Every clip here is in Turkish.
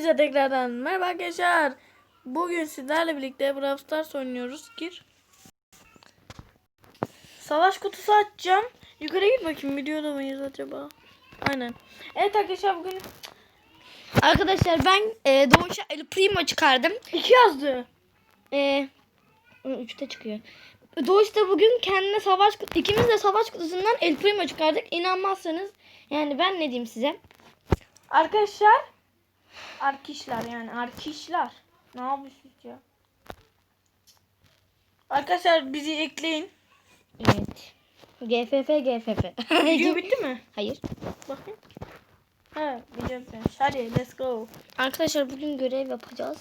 Hepinize tekrardan merhaba arkadaşlar. Bugün sizlerle birlikte Brawl Stars oynuyoruz. Gir. Savaş kutusu açacağım. Yukarı git bakayım videoda mıyız acaba? Aynen. Evet arkadaşlar bugün Arkadaşlar ben e, Doğuş'a El Primo çıkardım. iki yazdı. E, üçte çıkıyor. Doğuş da bugün kendine savaş ikimiz de savaş kutusundan El Primo çıkardık. İnanmazsanız yani ben ne diyeyim size? Arkadaşlar arkişler yani arkişler. Ne yapıyorsunuz ya? Arkadaşlar bizi ekleyin. Evet. GFF GFF. Video bitti mi? Hayır. Bakayım. Ha video bitmiş. Hadi let's go. Arkadaşlar bugün görev yapacağız.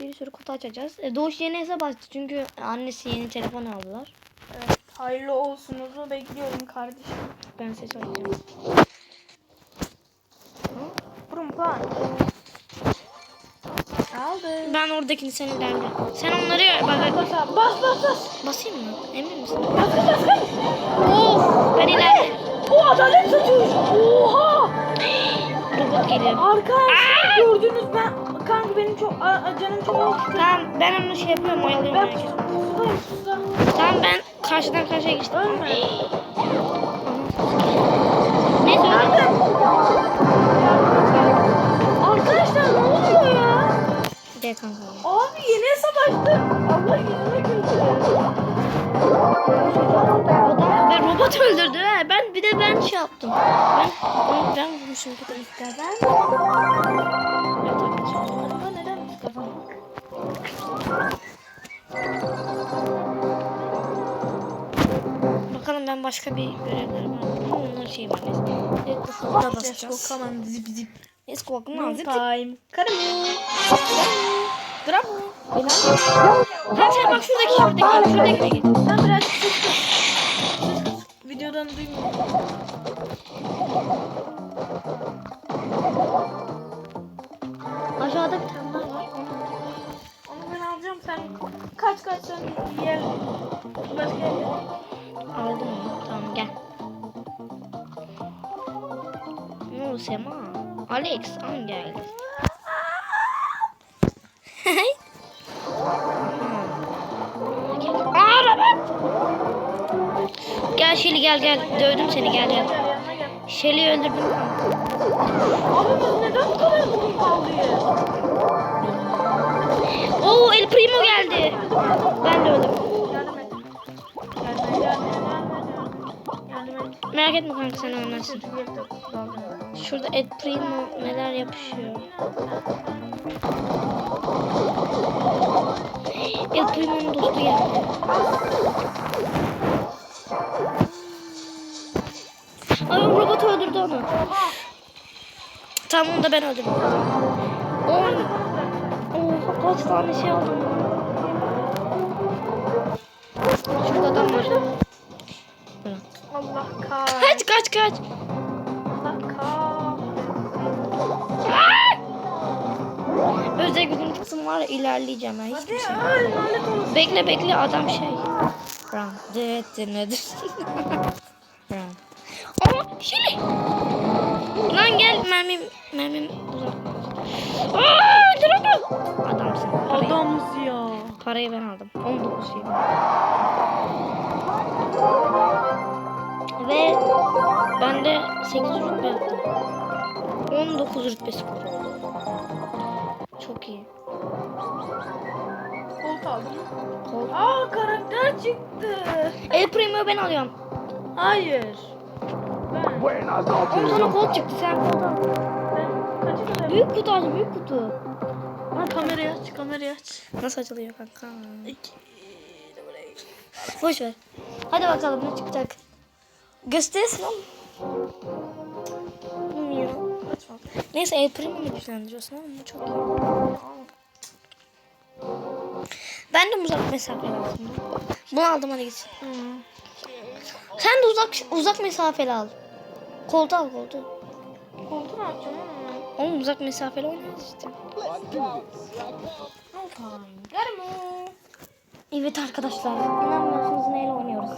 Bir sürü kutu açacağız. E, Doğuş yeni hesap açtı çünkü annesi yeni telefon aldılar. Evet, hayırlı olsunuzu bekliyorum kardeşim. Ben ses açacağım. Brumpan. Aldım. Ben oradakini sen ilerle. Sen onları bak, bak, Bas bas bas bas. basayım mı? Emin misin? Bas bas bas. Of ben ilerle. O adalet satıyor. Oha. Robot geliyor. Arkadaşlar gördünüz ben kanka benim çok a- canım çok acıktı. Tamam ben onu şey yapıyorum oyalıyorum. Ben herkes. pusudayım pusuda. Tamam ben karşıdan karşıya geçtim. Ölme. Neyse öyle. Gel kanka. Abi yeni hesap açtım. Allah güldü. Adam ve robot öldürdü he. Ben bir de ben şey yaptım. Ben ben, ben vurmuşum bir de. Acaba neden biz kazandık? Bakalım ben başka bir görevler var. Ama onlar şey var. Evet bu basacağız. come on zip zip. No Zip zip. time. Karamu. Bravo. Ha sen bak şuradaki şuradaki şuradakine git. Sen biraz. Videodan duymuyorum. Aşağıda bir tane daha var. Onu Onu ben alacağım sen kaç kaç sen yer başka yerde. Aldım onu. Tamam gel. No Sema. Alex an geldi. Aa Robert. Gel Şeli gel gel. Dövdüm seni gel gel. Şeli'yi öldürdüm. Abi biz neden bu kadar uzun kaldıyız? Oo El Primo geldi. Ben de öldüm. Merak etme kanka sen anlarsın. Şurada El Primo neler yapışıyor. El Primo'nun dostu geldi. Ay robot öldürdü onu. Tamam onu da ben öldürdüm. On. Oha kaç tane şey aldım. Şurada adam var. Allah kahretsin. Kaç kaç kaç. Özel gücüm çıksın var ya, ilerleyeceğim ben. Hiçbir Hadi şey. olsun. Bekle bekle adam şey. Run. Evet nedir? Run. Aa Şili. Lan gel mermim mermim uzak. Aa öldür onu. Adamsın. Parayı, Adamız ya. parayı ben aldım. 19 şey. Ve ben de 8 rütbe yaptım. 19 rütbe skor oldu. Çok iyi. Kolt aldım. Kol. Aa karakter çıktı. El Primo'yu ben alıyorum. Hayır. Ben. Buenas noches. sana kol çıktı sen kol al. Ben kaçı kadar? Büyük kutu aç büyük kutu. Ha, kamerayı aç kamerayı aç. Nasıl açılıyor kanka? İki. de buraya. Boş ver. Hadi bakalım ne çıkacak. Göstersin oğlum. Neyse El Primo'yu güçlendiriyorsun ama bu çok iyi. Ben de uzak mesafe lazım. Bunu aldım hadi gitsin. Hı. Sen de uzak uzak mesafeli al. Koltuğu al koltuğu. Koltuğu ne yapacağım oğlum? Oğlum uzak mesafeli oynarız işte. Evet arkadaşlar. İnanmıyorsunuz neyle oynuyoruz.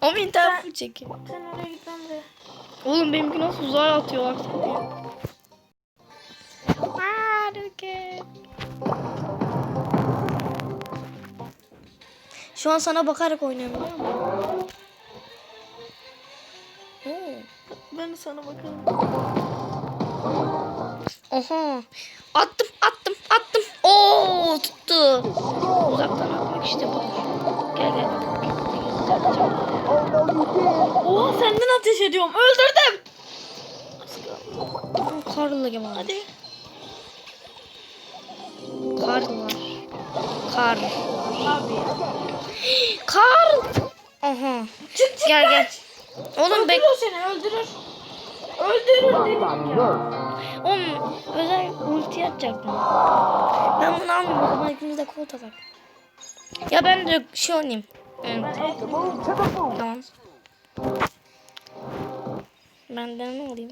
o internet full çekiyor. Sen oraya git. Oğlum benimki nasıl uzaya atıyorlar diye. Harika. Şu an sana bakarak oynuyorum. Hmm. Ben sana bakarım. Aha. Attım attım attım. Oo tuttu. Uzaktan atmak işte bu. Oha senden ateş ediyorum. Öldürdüm. Karlı gibi. Hadi. Hadi. Kar var. Kar. Abi. Kar. Aha. Çık çık Gel gel. Oğlum bek. Öldürür seni öldürür. Öldürür dedim ya. Oğlum özel ulti atacaktım. Ben bunu almayayım o zaman ikimiz de kol atak. Ya ben de şey oynayayım. Evet, tamam. Ben de ne olayım?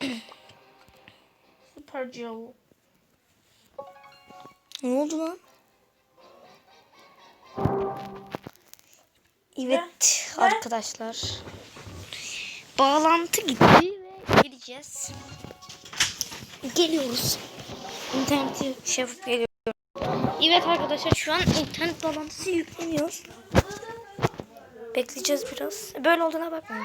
Süper Joe. Ne oldu lan? Evet Ne? arkadaşlar. Bağlantı gitti ve geleceğiz. Geliyoruz. İnterneti şey yapıp geliyorum. Evet arkadaşlar şu an internet bağlantısı yükleniyor. Bekleyeceğiz biraz. Böyle olduğuna bakmayın.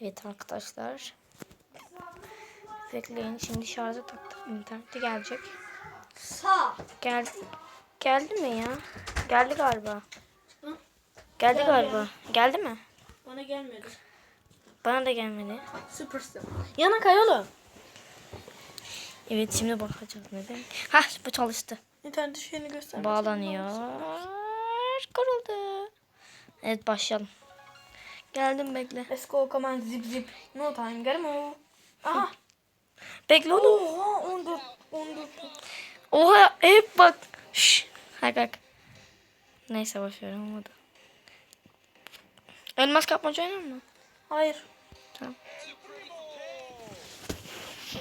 Evet arkadaşlar. Bekleyin şimdi şarja taktım. İnternete gelecek. Sağ. Geldi. Geldi mi ya? Geldi galiba. Hı? Geldi Geldi. galiba. Geldi mi? Bana gelmedi. Bana da gelmedi. Süperstar. Yana kay oğlum. Evet şimdi bakacağız neden. Hah bu çalıştı. İnternet şeyini göster. Bağlanıyor. Kuruldu. Evet başlayalım. Geldim bekle. Let's go command zip zip. No time move. Aha. Bekle oğlum. Oha 14 14. Oha hep bak. Şş. Hak hak. Neyse boşver olmadı. Elmas kapmaca oynar mı? Hayır. Tamam.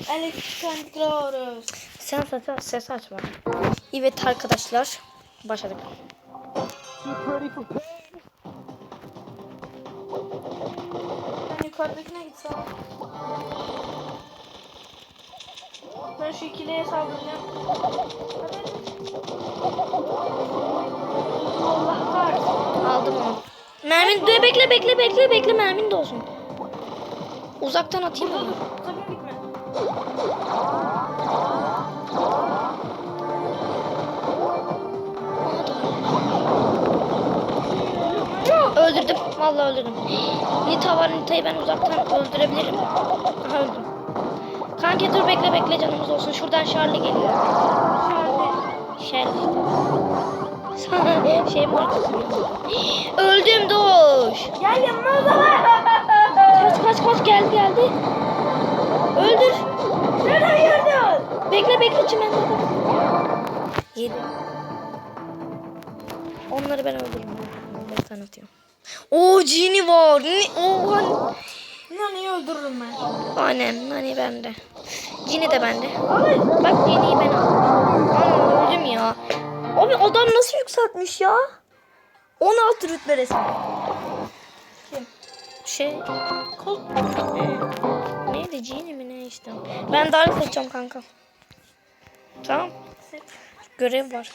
Alexandros. Sen ses, ses açma. Evet arkadaşlar. Başladık. Ben yukarıdakine gitsem. Ben şu ikiliye saldıracağım. Allah kahretsin. Aldım onu. Mermin bekle bekle bekle bekle mermin de olsun. Uzaktan atayım onu. Öldürdüm. Vallahi öldürdüm. Nita var Nita'yı ben uzaktan öldürebilirim. Aha öldüm. Kanki dur bekle bekle canımız olsun. Şuradan Charlie geliyor. Charlie. şey mi? Öldüm Doğuş. Gel yanıma o zaman. Kaç kaç kaç geldi geldi. Öldür. Nereden gördün? Bekle bekle çimende. Yedi. Onları ben öldürürüm. Ben tanıtıyorum. Oo Cini var. Ni Oha. Nani'yi öldürürüm ben. Aynen. Hani bende. Cini de bende. Bak Cini'yi ben aldım. Aa öldüm ya. Abi adam nasıl yükseltmiş ya? 16 rütbe resmen. Kim? Şey. Kol. Ee, neydi Cini mi ne işte. Ben Dark seçeceğim kanka. Tamam. Görev var.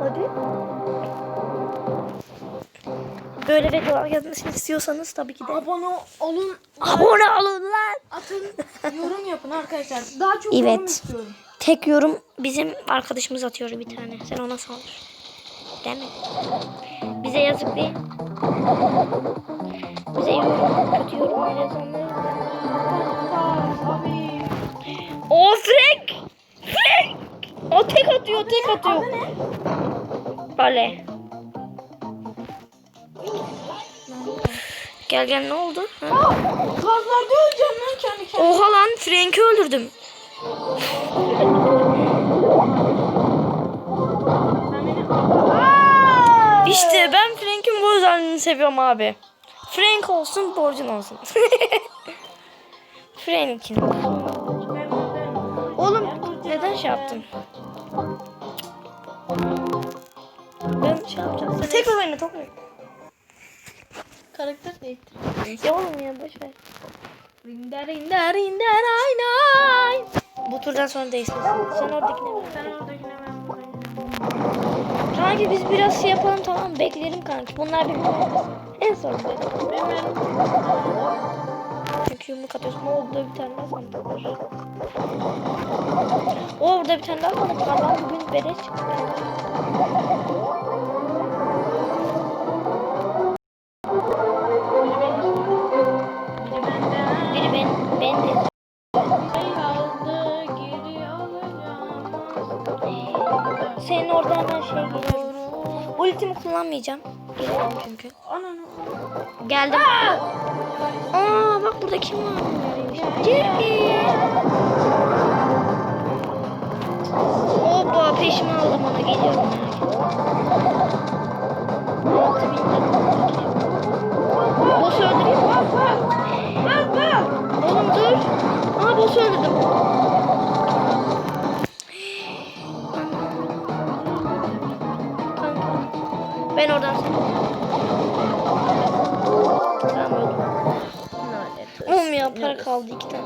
Hadi. Böyle videolar gelmesini istiyorsanız tabii ki de Abone olun. abone olun lan. Atın. yorum yapın arkadaşlar. Daha çok yorum Evet. istiyorum. Tek yorum bizim arkadaşımız atıyor bir tane. Sen ona saldır. Değil mi? Bize yazık değil. Bize yorum, kötü yorumlar yazanları. Abi. O Frank! Frank! O tek atıyor, tek atıyor. Adı ne? Ale. Gel gel ne oldu? Ha? Gazlarda öleceğim lan kendi kendime. Oha lan Frank'i öldürdüm. özelliğini seviyorum abi. Frank olsun borcun olsun. Frank'in. Ben. Oğlum Ben neden şey yaptın? şey yapacağız. Tekrar oyna tekrar. Karakter değiştir. Ya oğlum ya boş ver. Rinder rinder rinder ay nay. Bu turdan sonra değiştirsin. Sen oradakine oradakine ben buradakine. Kanki biz biraz şey yapalım tamam? Bekleyelim kanki. Bunlar bir En son. Benim Çünkü yumruk atıyorsun. O bir tane daha sandık var. O burada bir tane daha sandık var. Lan bugün beleş çıktı. Senin orada hemen şey geliyor. Ultimi kullanmayacağım. Geliyorum çünkü. Ananı. Geldim. Aa bak burada kim var? Ciddi. Oba peşime aldım ona geliyorum. Kaldı iki tane.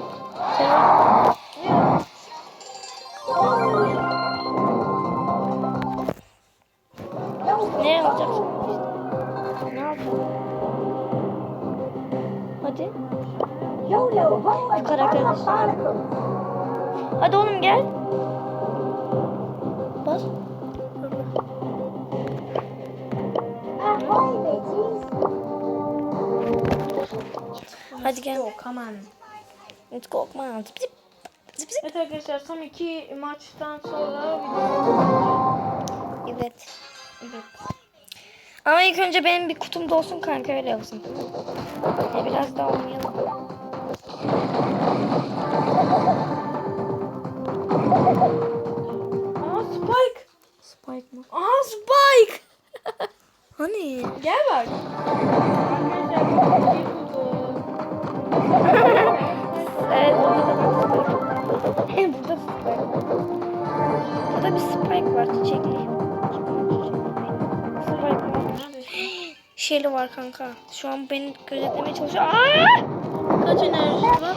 Ne yapacaksın? Ne yapacaksın? Hadi. Şu karakteri Hadi oğlum gel. Bas. Hadi gel. Yok aman. Let's go. Come on. Zıp zıp. Zıp zıp. Evet arkadaşlar son iki maçtan sonra video. Evet. Evet. Ama ilk önce benim bir kutum dolsun kanka öyle olsun. E, biraz daha oynayalım. Aa Spike. Spike mı? Aa Spike. Hani? Gel bak. Arkadaşlar bir buldum. Burada Spike. Burada bir Spike var çiçekli. Spike var. Şeyli var kanka. Şu an beni gözetlemeye çalışıyor. Aa! Kaç enerjisi var?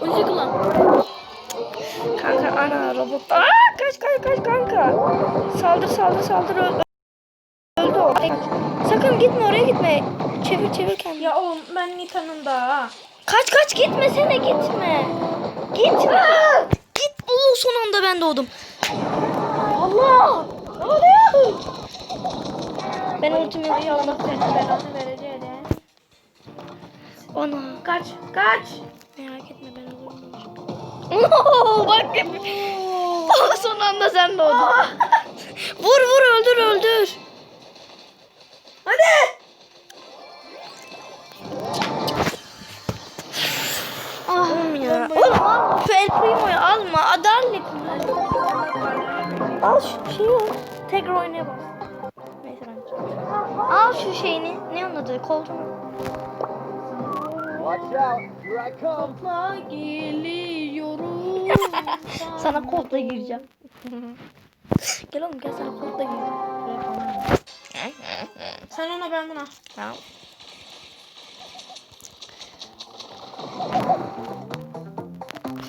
Ulti kullan. Kanka ana robot. Aa kaç kaç kaç kanka. Saldır saldır saldır öldü. Öldü o. Sakın gitme oraya gitme. Çevir çevir kendini. Ya oğlum ben Nita'nın da. Kaç kaç gitmesene gitme. Gitme. Git. Oo son anda ben doğdum. Allah! Ne oluyor? Ben ultimi vereceği de. Ana. Kaç, kaç. Merak etme ben olurum. Oo, bak. Daha son anda sen doğdun. vur vur öldür öldür. Hadi. Ya. Oğlum al şu El Primo'yu alma. Adalet. Al şu şeyi. Tekrar oynaya bas. Neyse ben Al şu şeyini. Ne onun adı? Koltuğunu. Watch out, here I come. Topla geliyorum. Sana koltuğa gireceğim. gel oğlum gel sana koltuğa gireceğim. Sen ona ben buna. Tamam.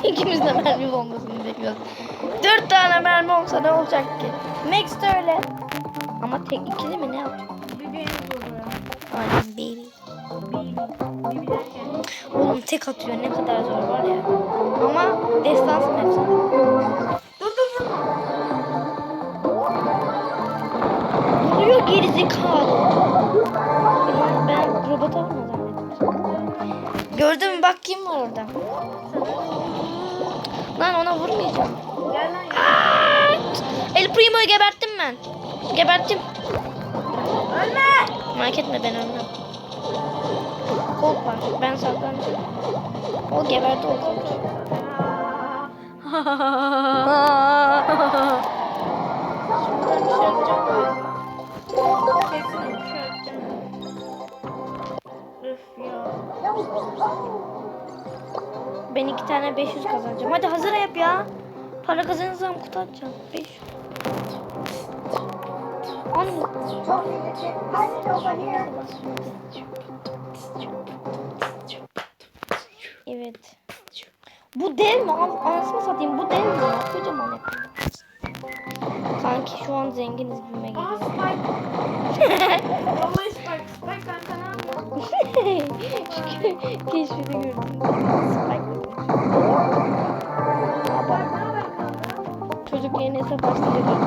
İkimiz de mermi bombasını bekliyoruz. Dört tane mermi olsa ne olacak ki? Max de öyle. Ama tek ikili mi ne yapacak? Aynen baby. Oğlum tek atıyor ne kadar zor var ya. Ama destansın hepsi. Dur dur dur. Vuruyor gerizekalı. Ben, ben robot alma zannettim. Gördün mü bak kim var orada. Lan ona vurmayacağım. Gel lan ya. Aa! El Primo'yu geberttim ben. Geberttim. Ölme. Merak etme ben ölmem. Colt var. Ben saklanacağım. O geberdi o. Şuradan bir şey galiba. Kesin bir şey yapacağım. Öf ya. Ben iki tane 500 kazanacağım. Hadi hazır yap ya. Para kazanırsam kutu atacağım. 500. Anne. Here. Evet. Bu dev mi? An- Anasını satayım bu dev mi? Kocaman yapıyor. Sanki şu an zenginiz gibime Aa geliyor. Spike. Vallahi Spike. Spike ne yapıyorsun? Keşfini gördüm. Spike baba gel.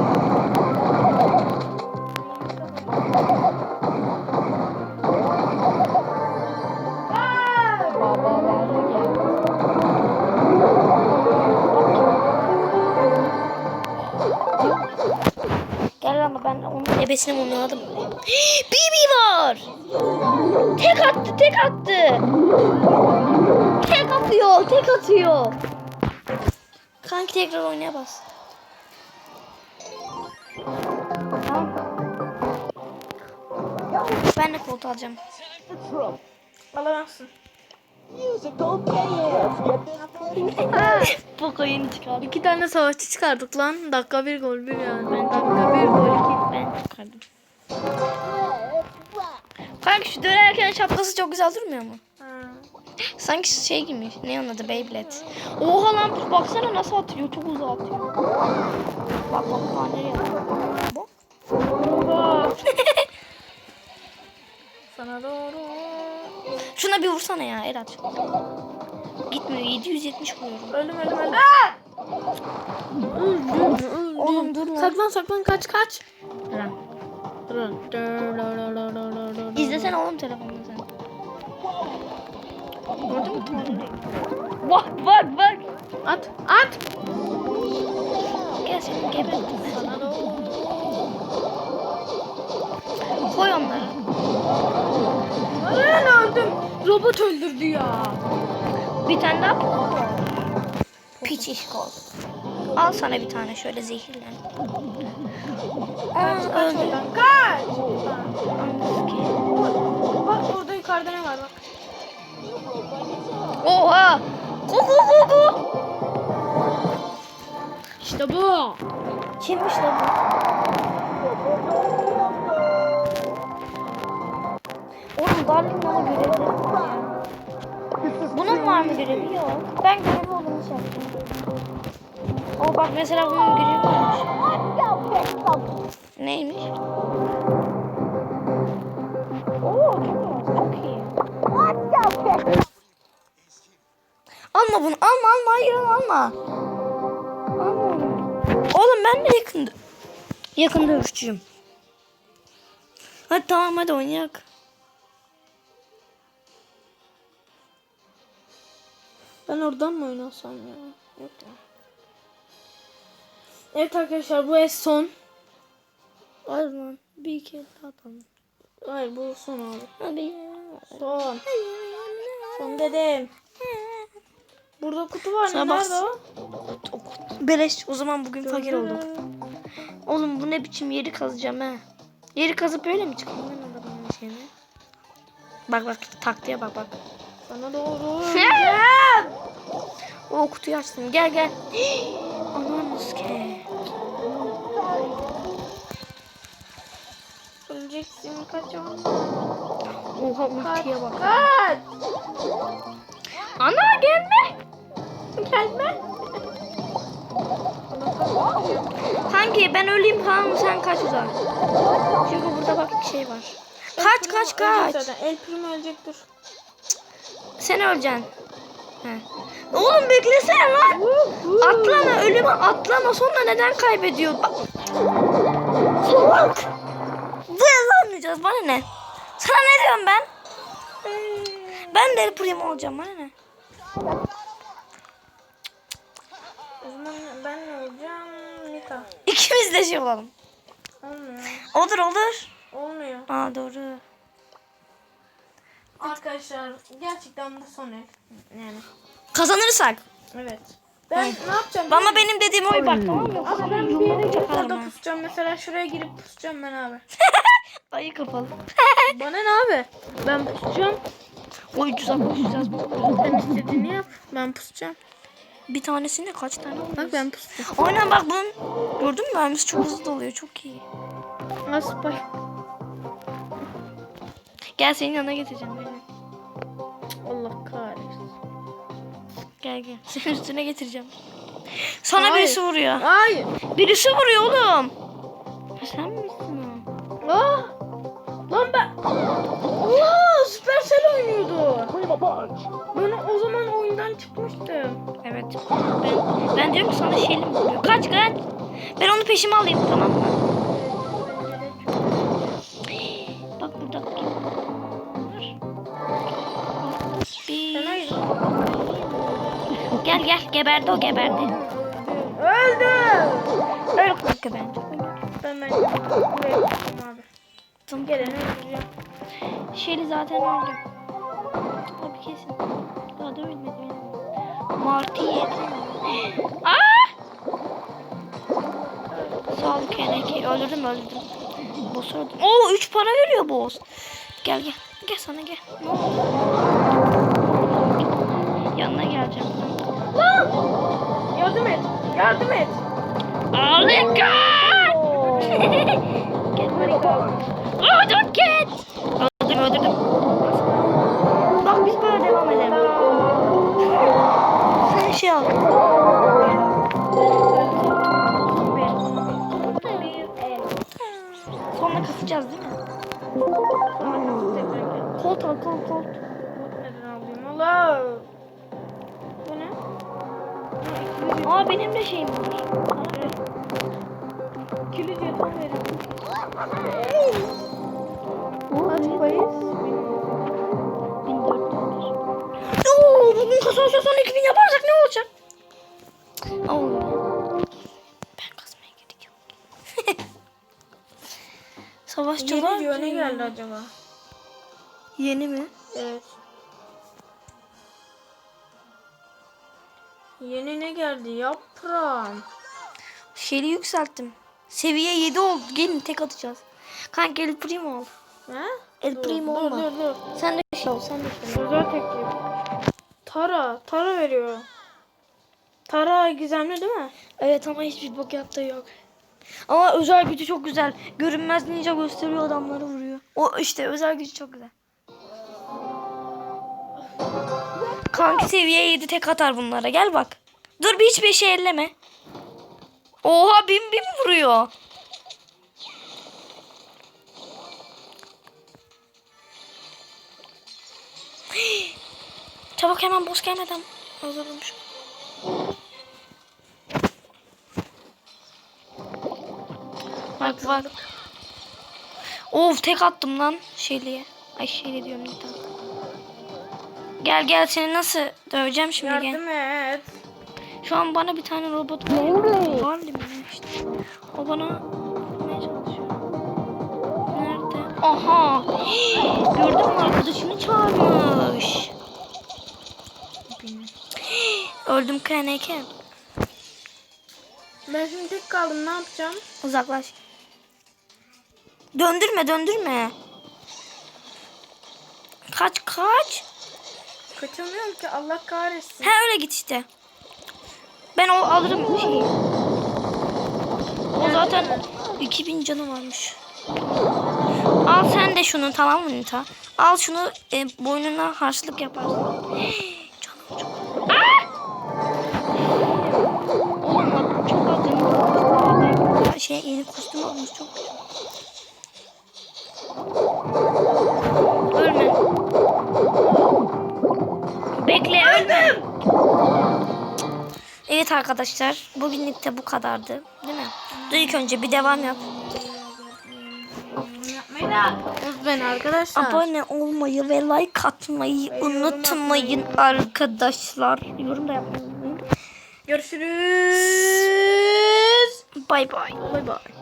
Gel ama ben onun ebesini mumladım. Bibi var. Tek attı, tek attı. Tek atıyor, tek atıyor. Kanki tekrar oynaya bas. Ben de koltuğu alacağım. Alamazsın. Bu oyunu çıkardım. İki tane savaşçı çıkardık lan. Dakika bir gol bir yani. Ben dakika bir gol iki. Ben çıkardım. Kanka şu dönerken şapkası çok güzel durmuyor mu? Ha. Sanki şey gibi. Ne onun adı? Beyblade. Oha lan baksana nasıl atıyor. Çok uzağa atıyor. Bak bak bak nereye atıyor. Bak. Oha. Sana doğru. Şuna bir vursana ya Erat. Gitmiyor. 770 vuruyorum. Öldüm öldüm öldüm. Aa! Oğlum dur lan. Saklan saklan kaç kaç. İzlesene. Oğlum telefonunu sen. Gördün mü? Bak bak bak. At at. Gel seni gebertim ben. Koy onları. Lan öldüm. Robot öldürdü ya. Bir tane daha Piç iş kol. Al sana bir tane şöyle zehirlen. Kaç oradan kaç. Ki. Bak orada yukarıda ne var bak. Oha! Ku ku ku ku. İşte bu. Kimmiş lan bu? Oğlum Darlin'in ama ya. Bunun var mı görevi? Yok. Ben görevi olanı şey yaptım. O bak mesela bunun görevi varmış. Neymiş? Oo çok, iyi. Alma bunu. Alma alma. Hayır alma. Alma. Oğlum ben de yakın yakın dövüşçüyüm. Hadi tamam hadi oynayak. Ben oradan mı oynasam ya? Yok ya. Evet arkadaşlar bu es son. Hadi lan bir iki daha atalım. Hayır bu son abi. Hadi. Son. Son dedim. Burada kutu var. Sana Nerede bas. o? Beleş o zaman bugün fakir oldum. Oğlum bu ne biçim yeri kazacağım ha. Yeri kazıp öyle mi çıkayım ben adamın şeyine? Bak bak taktiğe bak bak. Sana doğru. O kutuyu açtım. Gel gel. Ananız ki. Öleceksin kaçamam. Oha ultiye bak. Kaç. Ana gelme. Gelme. Hangi ben öleyim tamam sen kaç uzağa. Çünkü burada bak bir şey var. Kaç kaç kaç. El prim ölecek dur. Sen öleceksin. He. Oğlum beklesene lan. Atlama ölüme atlama sonra neden kaybediyor? Bak. Salak. Bu yazılmayacağız bana ne? Sana ne diyorum ben? Ben de El Primo olacağım bana ne? Ben ne olacağım? Nika. İkimiz de şey olalım. Olmuyor. Olur olur. Olmuyor. Aa doğru. Arkadaşlar gerçekten bu son el. Yani. Kazanırsak. Evet. Ben ne yapacağım? Ama benim dediğim oy bak tamam mı? Ama ben bir yere girip Çakarım orada ha. pusacağım. Mesela şuraya girip pusacağım ben abi. Ayı kapalı. Bana ne abi? Ben pusacağım. Oy güzel konuşacağız. Sen istediğini yap. Ben pusacağım. Bir tanesinde kaç tane oluyor? Bak ben pustum. Aynen bak bunun gördün mü mermisi çok hızlı doluyor çok iyi. Nasıl bay? Gel senin yanına getireceğim Gel gel. Senin üstüne getireceğim. Sana Hayır. birisi vuruyor. Hayır. Birisi vuruyor oğlum. Ha, Sen misin o? Ah! Lan ben... Allah! Supercell oynuyordu. Ben o zaman oyundan çıkmıştım. Evet. Ben, ben diyorum ki sana şeylim vuruyor. Kaç kaç. Ben onu peşime alayım tamam mı? Gel gel geberdi o geberdi. Öldüm. Öyle kanka bence. Ben ben buraya abi. Tamam. Geleni öldüreceğim. Şeli zaten öldü. Abi kesin. Daha da ölmedi benim. Martı yedi. Aa! Sağ ol Keneki. Öldürdüm öldürdüm. Boss öldürdüm. Oo 3 para veriyor boss. Gel gel. Gel sana gel. Ne oldu? Yardım et. Yardım et. Harika! gel buraya. Oh don't get! Öldürdüm öldürdüm. Bak biz böyle devam edelim. Sen şey al. Sonra kasacağız değil mi? Kolt al kolt kolt. Neden alayım? Allah! Aa benim de şeyim var. İkili jeton verin. Kaç payız? 1400. Oo bugün kasarsa son 2000 yaparsak ne olacak? Oo. Ben kasmaya gidiyorum. Savaşçılar Yeni diyor ne geldi acaba? Yeni mi? Evet. Yeni ne geldi? Yaprağım. Şeyi yükselttim. Seviye 7 oldu. Gelin tek atacağız. Kanka El Primo ol. He? El Dur, Primo dur, olma. dur dur. Sen de şey ol. Sen de şey ol. Özel teklif. Tara. Tara veriyor. Tara gizemli değil mi? Evet ama hiçbir bok yaptığı yok. Ama özel gücü çok güzel. Görünmez ninja gösteriyor adamları vuruyor. O işte özel gücü çok güzel. Kanki seviye 7 tek atar bunlara. Gel bak. Dur bir hiçbir şey elleme. Oha bim bim vuruyor. Çabuk hemen boss gelmeden öldürdüm şu. Bak bak. Of tek attım lan şeyliye. Ay şeyli diyorum Nita. Gel gel seni nasıl döveceğim şimdi gel. Yardım et. Şu an bana bir tane robot var. Var mı işte. O bana vurmaya çalışıyor. Nerede? Aha. Gördün mü arkadaşını çağırmış. Öldüm kaneke. Ben şimdi tek kaldım ne yapacağım? Uzaklaş. Döndürme döndürme. Kaç kaç. Kaçamıyorum ki Allah kahretsin. He öyle git işte. Ben o alırım şeyi. O zaten 2000 canı varmış. Al sen de şunu tamam mı Nita? Al şunu e, boynuna harçlık yaparsın. Canım çok. Aa! Oğlum bak çok az. Şey yeni kostüm almış çok güzel. Evet arkadaşlar bugünlük de bu kadardı değil mi? Dur ilk önce bir devam yap. Unutmayın arkadaşlar. Abone olmayı ve like atmayı unutmayın arkadaşlar. Yorum da yapmayı unutmayın. Görüşürüz. Bay bay. Bay bay.